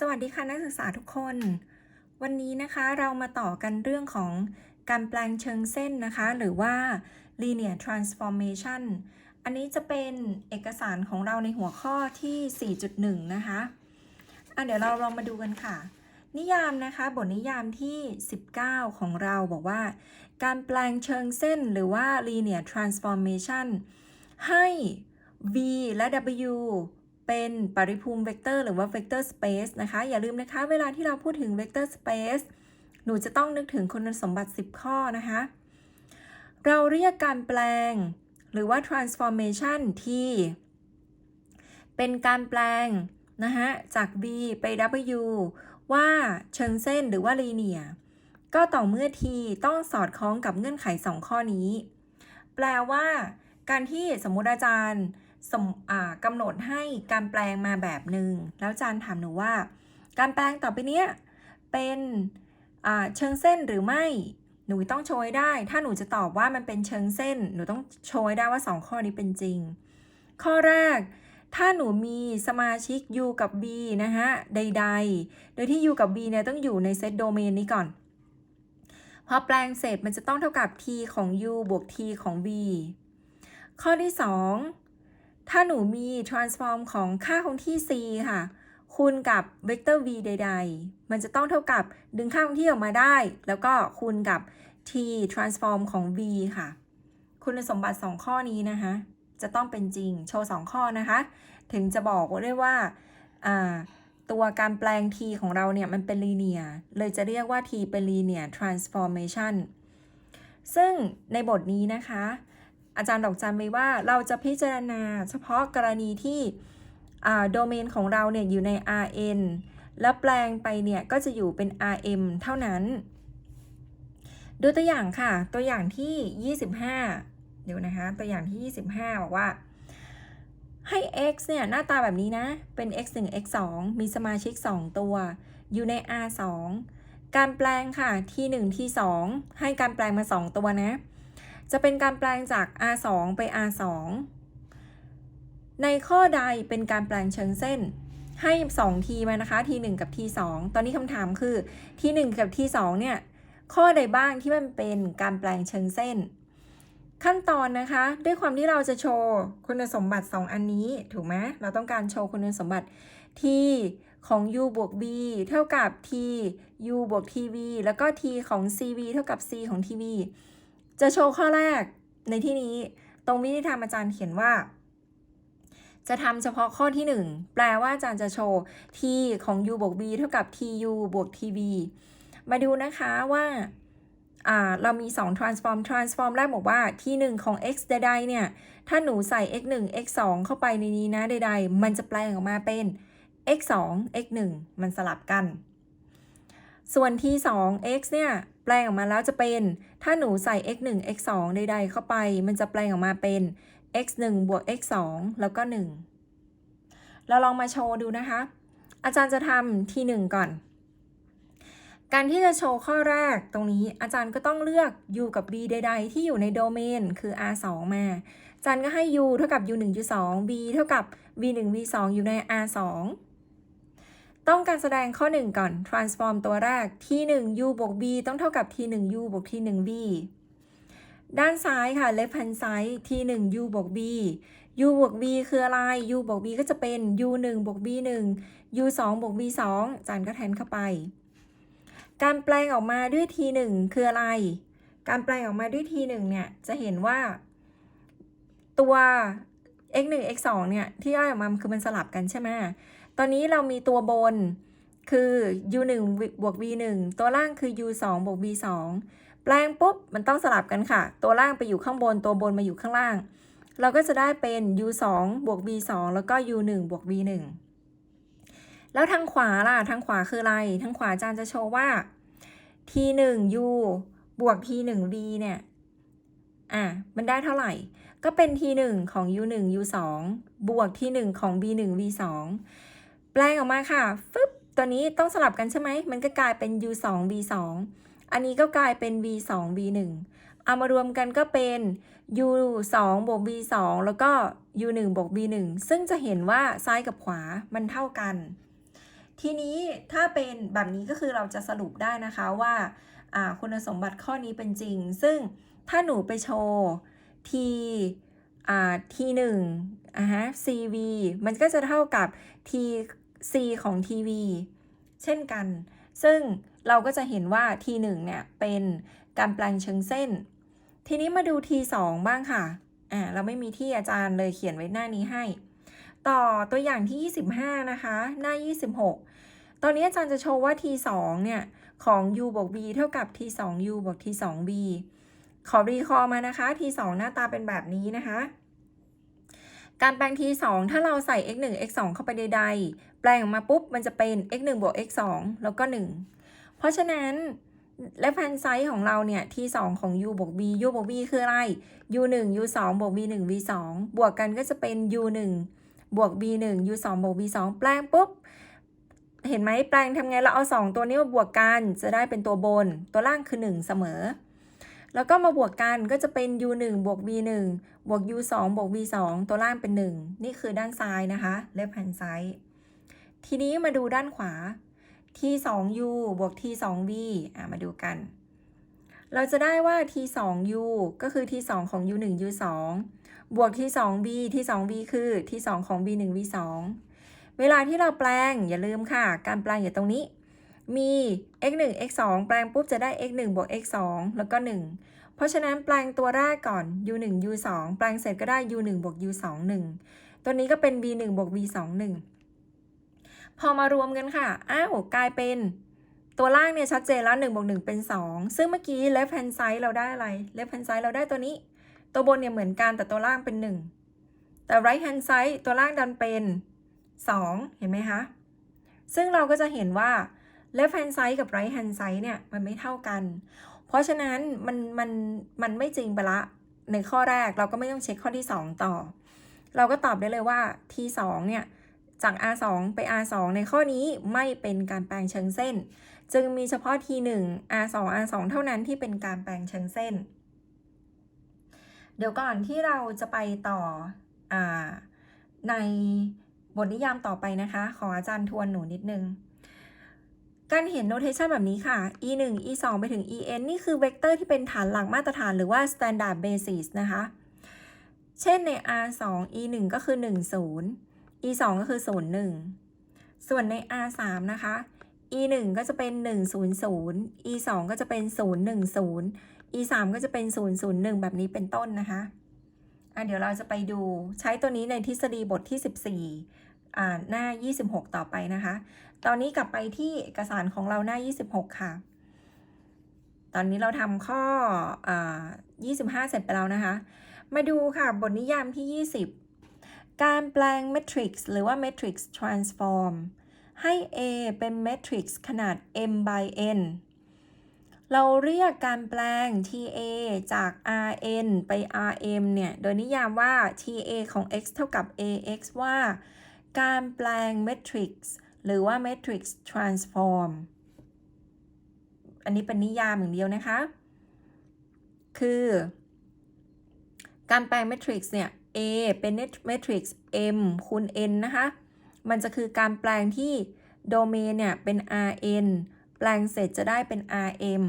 สวัสดีค่ะนักศึกษาทุกคน วันนี้นะคะเรามาต่อกันเรื่องของการแปลงเชิงเส้นนะคะ หรือว่า linear transformation อันนี้จะเป็นเอกสารของเราในหัวข้อที่ 4.1 นะคะอะเดี๋ยวเราลองมาดูกันค่ะ นิยามนะคะ บทนิยามที่ 19 ของเราบอกว่า การแปลงเชิงเส้นหรือว่า linear transformation ให้ v และ w เป็นปริภูมิเวกเตอร์หรือว่า vector space นะคะ อย่าลืมนะคะเวลาที่เราพูดถึง vector space หนูจะต้องนึกถึงคุณสมบัติ 10 ข้อนะคะ เราเรียกการแปลงหรือว่า transformation ที่เป็นการแปลงนะคะจาก v ไป w ว่าเชิงเส้นหรือว่า linear ก็ต่อเมื่อ t ต้องสอดคล้องกับเงื่อนไข 2 ข้อนี้ แปลว่า การที่สมมติอาจารย์ สมกำหนดให้การแปลงมาแบบหนึ่งแล้วอาจารย์ถามหนูว่า การแปลงต่อไปเนี้ยเป็นเชิงเส้นหรือไม่ หนูต้องโชว์ให้ได้ ถ้าหนูจะตอบว่ามันเป็นเชิงเส้น หนูต้องโชว์ให้ได้ว่า 2 ข้อนี้เป็นจริง ข้อแรก ถ้าหนูมีสมาชิก u กับ b นะฮะ ใด ๆ โดยที่ u กับ b เนี่ยต้องอยู่ในเซตโดเมนนี้ก่อน พอแปลงเสร็จมันจะต้องเท่ากับ t ของ u บวก t ของ b ข้อที่ 2 ถ้าหนูมี transform ของค่าคงที่ c ค่ะ คูณกับเวกเตอร์ v ใด ๆ มันจะต้องเท่ากับดึงค่าคงที่ออกมาได้ แล้วก็คูณกับ t transform ของ v ค่ะ คุณสมบัติ 2 ข้อนี้นะคะ จะต้องเป็นจริง โชว์ 2 ข้อนะคะ ถึงจะบอกได้ว่าตัวการแปลง t ของเราเนี่ย มันเป็น linear เลยจะเรียกว่า t เป็น linear transformation ซึ่งในบทนี้นะคะ อาจารย์ดอกจันไว้ว่าเราจะพิจารณาเฉพาะกรณีที่โดเมนของเราเนี่ยอยู่ใน Rn แล้วแปลงไปเนี่ยก็จะอยู่เป็น Rm เท่านั้น ดูตัวอย่างค่ะ ตัวอย่างที่ 25 เดี๋ยวนะคะ ตัวอย่างที่ 25 บอกว่าให้ x เนี่ยหน้าตาแบบนี้นะ เป็น x 1 x 2มีสมาชิก 2 ตัว อยู่ใน R 2การแปลงค่ะ t 1 t 2ให้การแปลงมา 2 ตัวนะ จะเป็นการแปลงจาก R 2 ไป R 2 ในข้อใดเป็นการแปลงเชิงเส้นให้2 t มานะคะ t 1กับ t 2ตอนนี้คำถามคือ t 1กับ t 2เนี่ย ข้อใดบ้างที่มันเป็นการแปลงเชิงเส้น ขั้นตอนนะคะ ด้วยความที่เราจะโชว์คุณสมบัติ 2 อันนี้ถูกไหมเราต้องการโชว์คุณสมบัติ t ของ u บวก b เท่ากับ t u บวก tv แล้วก็ t ของ cv เท่ากับ c ของ tv จะโชว์ข้อแรกในที่นี้ตรงวิธีทำอาจารย์เขียนว่า จะทำเฉพาะข้อที่ 1 แปลว่าอาจารย์จะโชว์ t ของ u บวก b เท่ากับ tu บวก tv มาดูนะคะว่าเรามี 2 transform transform แรกบอกว่าที่ 1 ของ x ใดๆเนี่ย ถ้าหนูใส่ x 1 x 2เข้าไปในนี้นะใดๆ มันจะแปลงออกมาเป็น x 2 x 1มันสลับกัน ส่วนที่ 2 x เนี่ย แปลงออกมาแล้วจะเป็น ถ้าหนูใส่ x 1 x 2ใด ๆ เข้าไป มันจะแปลงออกมาเป็น x 1บวก x 2แล้วก็ 1 เราลองมาโชว์ดูนะคะ อาจารย์จะทำที่1ก่อน การที่จะโชว์ข้อแรกตรงนี้อาจารย์ก็ต้องเลือก u กับ b ใด ๆ ที่อยู่ในโดเมน คือ r 2มา อาจารย์ก็ให้ u เท่ากับ u 1 u 2 b เท่ากับ v 1 v 2อยู่ใน r 2 ต้องการแสดงข้อ 1 ก่อน transform ตัวแรกที่1 u บวก b ต้องเท่ากับที่1 u บวกที่1 b ด้านซ้ายค่ะ left hand side ที่1 u บวก b u บวก b คืออะไร u บวก b ก็จะเป็น u 1บวก b 1 u 2บวก b 2อาจารย์ก็แทนเข้าไป การแปลงออกมาด้วย t 1คืออะไร การแปลงออกมาด้วย t 1เนี่ย จะเห็นว่าตัว x 1 x 2เนี่ย ที่ย่อยออกมาคือมันสลับกันใช่ไหม ตอนนี้เรามีตัวบนคือ u 1บวก v 1ตัวล่างคือ u 2บวก v 2แปลงปุ๊บ มันต้องสลับกันค่ะ ตัวล่างไปอยู่ข้างบน ตัวบนมาอยู่ข้างล่าง เราก็จะได้เป็น u 2บวก v 2แล้วก็ u 1บวก v 1แล้วทางขวาล่ะ ทางขวาคืออะไร ทางขวาอาจารย์จะโชว์ว่า t 1 u บวก t 1 v เนี่ย อะ มันได้เท่าไหร่ ก็เป็น t 1ของ u 1 u 2บวก t 1ของ v 1 v 2 แปลงออกมาค่ะฟึบตัวนี้ต้องสลับกันใช่ไหม มันก็กลายเป็น u 2 v 2อันนี้ก็กลายเป็น v 2 v 1เอามารวมกันก็เป็น u 2บวก v 2แล้วก็ u 1บวก v 1ซึ่งจะเห็นว่าซ้ายกับขวามันเท่ากัน ทีนี้ถ้าเป็นแบบนี้ก็คือเราจะสรุปได้นะคะว่าคุณสมบัติข้อนี้เป็นจริง ซึ่งถ้าหนูไปโชว์ t t 1อ่าฮะ cv มันก็จะเท่ากับ t c ของ tv เช่นกัน ซึ่งเราก็จะเห็นว่า t 1 เนี่ยเป็นการแปลงเชิงเส้น ทีนี้มาดู t 2 บ้างค่ะ อ่า เราไม่มีที่อาจารย์เลยเขียนไว้หน้านี้ให้ ต่อตัวอย่างที่ 25 นะคะ หน้า 26 ตอนนี้อาจารย์จะโชว์ว่า t 2 เนี่ย ของ u บวก v เท่ากับ t 2 u บวก t 2 v ขอรีคอร์มานะคะ t 2 หน้าตาเป็นแบบนี้นะคะ การแปลง t 2ถ้าเราใส่ x 1 x 2เข้าไปใดๆ แปลงออกมาปุ๊บ มันจะเป็น x 1บวก x 2แล้วก็ 1 เพราะฉะนั้นและแพนไซส์ของเราเนี่ย t 2ของ u บวก v u บวก v คืออะไร u 1 u 2บวก v 1 v 2บวกกันก็จะเป็น u 1บวก v 1 u 2บวก v 2แปลงปุ๊บ เห็นไหมแปลงทำไงเราเอา 2 ตัวนี้มาบวกกัน จะได้เป็นตัวบน ตัวล่างคือ 1 เสมอ แล้วก็มาบวกกันก็จะเป็น u 1บวก v 1บวก u 2บวก v 2ตัวล่างเป็น 1 นี่คือด้านซ้ายนะคะ left hand side ทีนี้มาดูด้านขวา t 2 u บวก t 2 v อะมาดูกัน เราจะได้ว่า t 2 u ก็คือ t 2ของ u 1 u 2บวก t 2 v t 2 v คือ t 2ของ v 1 v 2เวลาที่เราแปลงอย่าลืมค่ะ การแปลงอยู่ตรงนี้ มี x 1 x 2แปลงปุ๊บจะได้ x 1บวก x 2แล้วก็ 1 เพราะฉะนั้นแปลงตัวแรกก่อน u 1 u 2แปลงเสร็จก็ได้ u 1บวก u 2 1 ตัวนี้ก็เป็น v 1บวก v 2 1 พอมารวมกันค่ะ อ้าวกลายเป็นตัวล่างเนี่ยชัดเจนแล้ว1บวก1เป็น 2 ซึ่งเมื่อกี้ left hand side เราได้อะไร left hand side เราได้ตัวนี้ ตัวบนเนี่ยเหมือนกันแต่ตัวล่างเป็น 1 แต่ right hand side ตัวล่างดันเป็น 2 เห็นไหมคะ ซึ่งเราก็จะเห็นว่า left hand side กับ right hand side เนี่ยมันไม่เท่ากัน เพราะฉะนั้นมันมันมันไม่จริงไปละในข้อแรกเราก็ไม่ต้องเช็คข้อที่ 2 ต่อ เราก็ตอบได้เลยว่า t 2 เนี่ยจาก r 2 ไป r 2 ในข้อนี้ไม่เป็นการแปลงเชิงเส้น จึงมีเฉพาะ t 1 r 2 r 2 เท่านั้นที่เป็นการแปลงเชิงเส้น เดี๋ยวก่อนที่เราจะไปต่ออในบทนิยามต่อไปนะคะ ขออาจารย์ทวนหนูนิดนึง การเห็นโนเทชันแบบนี้ค่ะ e 1 e 2ไปถึง e n นี่คือเวกเตอร์ที่เป็นฐานหลักมาตรฐานหรือว่า standard basis นะคะ เช่นใน r 2 e 1ก็คือ 1 0 e 2ก็คือ 0 1 ส่วนใน r 3นะคะ e 1ก็จะเป็น 1 0 0 e 2ก็จะเป็น 0 1 0 e 3ก็จะเป็น 0 0 1 แบบนี้เป็นต้นนะคะอะเดี๋ยวเราจะไปดูใช้ตัวนี้ในทฤษฎีบทที่ 14อ่ หน้า 26 ต่อไปนะคะ ตอนนี้กลับไปที่เอกสารของเราหน้า 26 ค่ะ ตอนนี้เราทำข้ออ่า25 เสร็จไปแล้วนะคะ มาดูค่ะบทนิยามที่ 20 การแปลง matrix หรือว่า matrix transform ให้ A เป็น matrix ขนาด m by n เราเรียกการแปลง TA จาก Rn ไป Rm เนี่ย โดยนิยามว่า TA ของ x เท่ากับ ax ว่า การแปลง matrix หรือว่า matrix transform อันนี้เป็นนิยามอย่างเดียวนะคะ คือ การแปลง matrix เนี่ย A เป็น matrix M คูณ N นะคะ มันจะคือการแปลงที่โดเมนเนี่ย เป็น Rn แปลงเสร็จจะได้เป็น Rm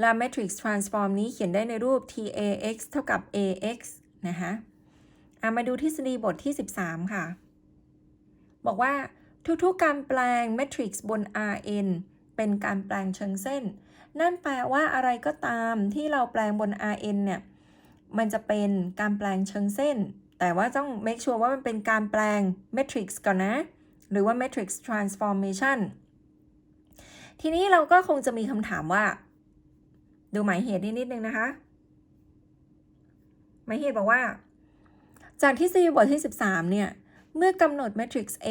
และ matrix transform นี้เขียนได้ในรูป TAX เท่ากับ AX นะคะามาดูทฤษฎีบทที่ 13 ค่ะ บอกว่าทุกๆการแปลง matrix บน Rn เป็นการแปลงเชิงเส้น นั่นแปลว่าอะไรก็ตามที่เราแปลงบน Rn เนี่ยมันจะเป็นการแปลงเชิงเส้น แต่ว่าต้อง make sure ว่ามันเป็นการแปลง matrix ก่อนนะ หรือว่า matrix transformation ทีนี้เราก็คงจะมีคำถามว่า ดูหมายเหตุนิดนึงนะคะ หมายเหตุบอกว่า จากที่ซีบทที่ 13 เนี่ย เมื่อกำหนด matrix A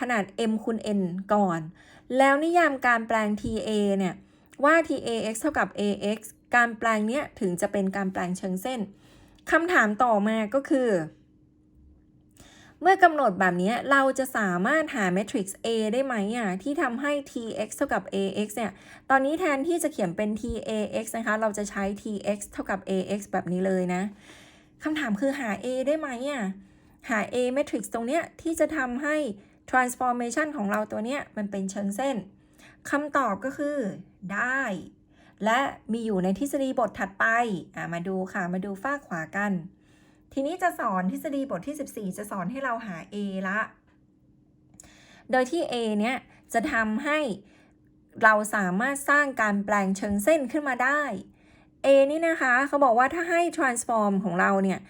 ขนาด m คูณ n ก่อน แล้วนิยามการแปลง TA เนี่ย ว่า TAX เท่ากับ AX การแปลงเนี้ยถึงจะเป็นการแปลงเชิงเส้นคำถามต่อมาก็คือ เมื่อกำหนดแบบนี้เราจะสามารถหา matrix A ได้ไหมอะที่ทำให้ tx เท่ากับ ax เนี่ย ตอนนี้แทนที่จะเขียนเป็น tax นะคะ เราจะใช้ tx เท่ากับ ax แบบนี้เลยนะคำถามคือหา A ได้ไหมอะ หา A matrix ตรงเนี้ยที่จะทำให้ transformation ของเราตัวเนี้ยมันเป็นเชิงเส้นคำตอบก็คือได้ และมีอยู่ในทฤษฎีบทถัดไปอ่ามาดูค่ะ มาดูฝ้าขวากัน ทีนี้จะสอนทฤษฎีบทที่ 14 จะสอนให้เราหา a ละ โดยที่ a เนี้ยจะทำให้เราสามารถสร้างการแปลงเชิงเส้นขึ้นมาได้ A นี่นะคะ เขาบอกว่าถ้าให้ transform ของเราเนี่ย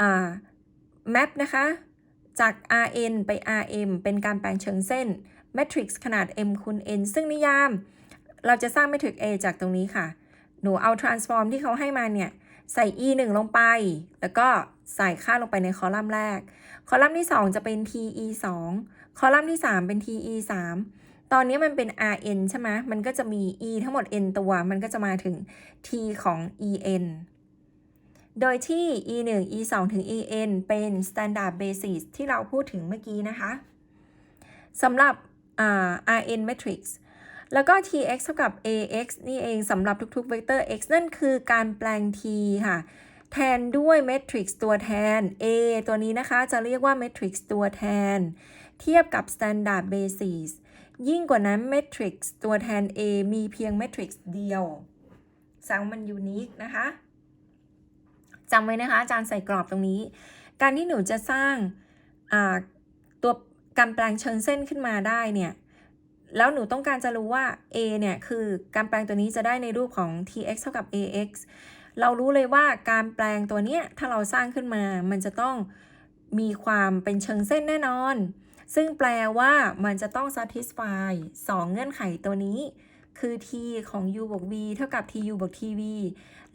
อ่า map นะคะ จาก Rn ไป Rm เป็นการแปลงเชิงเส้น matrix ขนาด m คูณ n ซึ่งนิยาม เราจะสร้าง matrix A จากตรงนี้ค่ะ หนูเอา transform ที่เขาให้มาเนี่ย ใส่ e 1 ลงไป แล้วก็ใส่ค่าลงไปในคอลัมน์แรก คอลัมน์ที่ 2 จะเป็น te 2คอลัมน์ที่ 3 เป็น te 3ตอนนี้มันเป็น rn ใช่ไหมมันก็จะมี e ทั้งหมด n ตัว มันก็จะมาถึง t ของ en โดยที่ e 1 e 2ถึง en เป็น standard basis ที่เราพูดถึงเมื่อกี้นะคะสำหรับ rn matrix แล้วก็ tx เท่ากับ ax นี่เองสำหรับทุกๆเวกเตอร์ x นั่นคือการแปลง t ค่ะ แทนด้วย matrix ตัวแทน a ตัวนี้นะคะจะเรียกว่า matrix ตัวแทน เทียบกับ standard basis ยิ่งกว่านั้น matrix ตัวแทน a มีเพียง matrix เดียวสังมันยูนิคนะคะ จำไว้นะคะ อาจารย์ใส่กรอบตรงนี้ การที่หนูจะสร้างตัวการแปลงเชิงเส้นขึ้นมาได้เนี่ย แล้วหนูต้องการจะรู้ว่า a เนี่ยคือการแปลงตัวนี้จะได้ในรูปของ tx เท่ากับ ax เรารู้เลยว่าการแปลงตัวเนี้ยถ้าเราสร้างขึ้นมา มันจะต้องมีความเป็นเชิงเส้นแน่นอน ซึ่งแปลว่ามันจะต้อง satisfy 2 เงื่อนไขตัวนี้ คือ t ของ u บวก v เท่ากับ tu บวก tv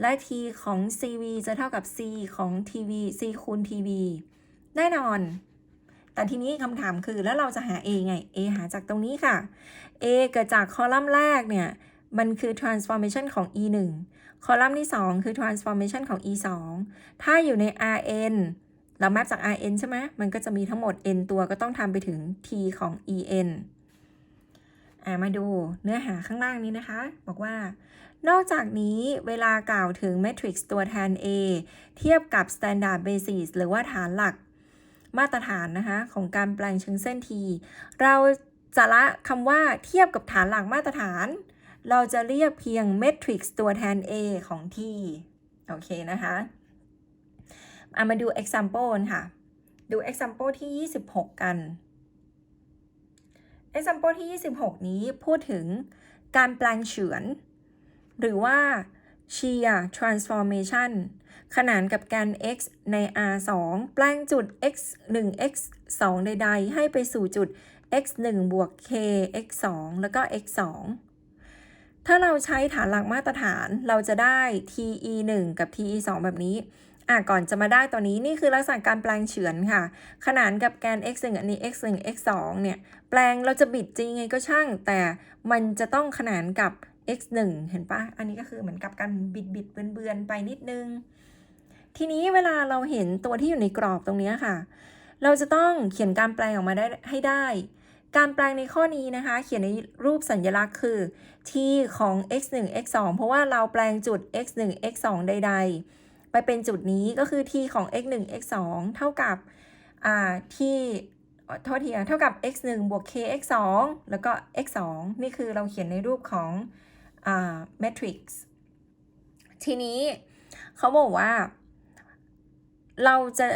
และ t ของ cv จะเท่ากับ c ของ tv c คูณ tv แน่นอน แต่ทีนี้คำถามคือแล้วเราจะหา a ไง a หาจากตรงนี้ค่ะ a เกิดจากคอลัมน์แรกเนี่ย มันคือ transformation ของ e 1คอลัมน์ที่ 2 คือ transformation ของ e 2ถ้าอยู่ใน rn เราแมปจาก rn ใช่ไหมมันก็จะมีทั้งหมด n ตัวก็ต้องทำไปถึง t ของ en มาดูเนื้อหาข้างล่างนี้นะคะ บอกว่า นอกจากนี้เวลากล่าวถึง matrix ตัวแทน A เทียบกับ standard basis หรือว่าฐานหลักมาตรฐานนะคะ ของการแปลงเชิงเส้น t เราจะละคำว่าเทียบกับฐานหลักมาตรฐาน เราจะเรียกเพียง matrix ตัวแทน A ของ t โอเคนะคะเอามาดู example ค่ะ ดู example ที่ 26 กัน example ที่ 26 นี้พูดถึงการแปลงเฉือน หรือว่า shear transformation ขนานกับการ x ใน r 2แปลงจุด x 1 x 2 ใด ๆ ให้ไปสู่จุด x 1บวก k x 2แล้วก็ x 2ถ้าเราใช้ฐานหลักมาตรฐานเราจะได้ te 1กับ te 2แบบนี้ อะก่อนจะมาได้ตัวนี้นี่คือลักษณะการแปลงเฉือนค่ะ ขนานกับแกน x 1อันนี้ x 1 x 2เนี่ย แปลงเราจะบิดจริงไงก็ช่าง แต่มันจะต้องขนานกับ x 1เห็นปะอันนี้ก็คือเหมือนกับการบิดบิดเบือนเบือนไปนิดนึง ทีนี้เวลาเราเห็นตัวที่อยู่ในกรอบตรงนี้ค่ะ เราจะต้องเขียนการแปลงออกมาได้ให้ได้ การแปลงในข้อนี้นะคะ เขียนในรูปสัญลักษณ์คือ t ของ x 1 x 2เพราะว่าเราแปลงจุด x 1 x 2ใด ๆ ไปเป็นจุดนี้ก็คือ t ของ x 1 x 2เท่ากับอ่า t โทษทีเท่ากับ x 1บวก k x 2แล้วก็ x 2นี่คือเราเขียนในรูปของอ่า matrix ทีนี้เขาบอกว่า เราจะ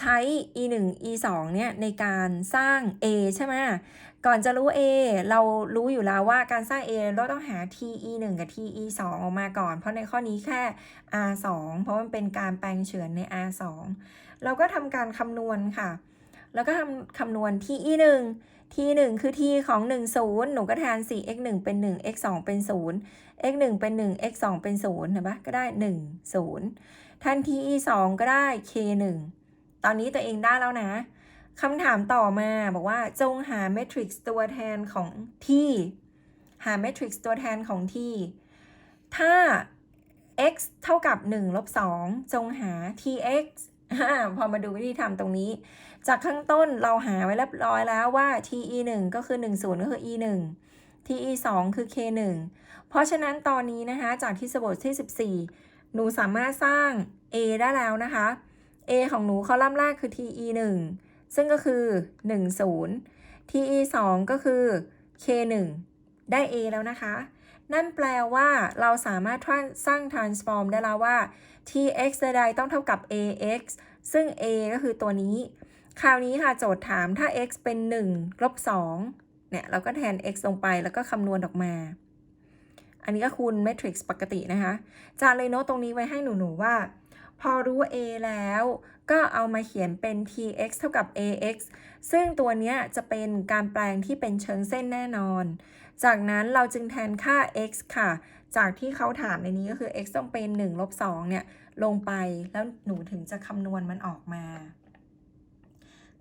ใช้ e 1 e 2เนี่ยในการสร้าง a ใช่ไหม ก่อนจะรู้ a เรารู้อยู่แล้วว่าการสร้าง a เราต้องหา t e 1 กับ t e 2 ออกมาก่อน เพราะในข้อนี้แค่ r 2เพราะมันเป็นการแปลงเฉือนใน r 2เราก็ทำการคำนวณค่ะ แล้วก็ทำคำนวณ t e 1 t 1คือ t ของ 1 0 หนูก็แทน 4 x 1เป็น 1 x 2เป็น 0 x 1เป็น 1 x 2เป็น 0 เห็นปะก็ได้ 1 0ทัน t e 2ก็ได้ k 1ตอนนี้ตัวเองได้แล้วนะ คำถามต่อมาบอกว่าจงหาเมทริกซ์ตัวแทนของที่หาเมทริกซ์ตัวแทนของที่ ถ้า x เท่ากับ1ลบ2จงหา tx พอมาดูวิธีทำตรงนี้ จากข้างต้นเราหาไว้เรียบร้อยแล้วว่า te 1ก็คือ 1 0 ก็คือ e 1 te 2คือ k 1เพราะฉะนั้นตอนนี้นะคะ จากที่สบทที่ 14 หนูสามารถสร้าง a ได้แล้วนะคะ a ของหนูคอลัมน์แรกคือ te 1 ซึ่งก็คือ 1 0 te 2ก็คือ k 1 ได้ a แล้วนะคะ นั่นแปลว่าเราสามารถสร้าง transform ได้แล้วว่า tx ใดๆต้องเท่ากับ ax ซึ่ง a ก็คือตัวนี้ คราวนี้ค่ะโจทย์ถามถ้า x เป็น 1 ลบ 2 เนี่ย เราก็แทน x ลงไปแล้วก็คำนวณออกมา อันนี้ก็คูณเมทริกซ์ปกตินะคะจาเลยโน้ตตรงนี้ไว้ให้หนู ๆ ว่า พอรู้ a แล้ว ก็เอามาเขียนเป็น tx เท่ากับ ax ซึ่งตัวเนี้ยจะเป็นการแปลงที่เป็นเชิงเส้นแน่นอน จากนั้นเราจึงแทนค่า x ค่ะ จากที่เขาถามในนี้ก็คือ x ต้องเป็น1ลบ2เนี่ย ลงไปแล้วหนูถึงจะคำนวณมันออกมา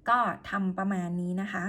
ก็ทำประมาณนี้นะคะ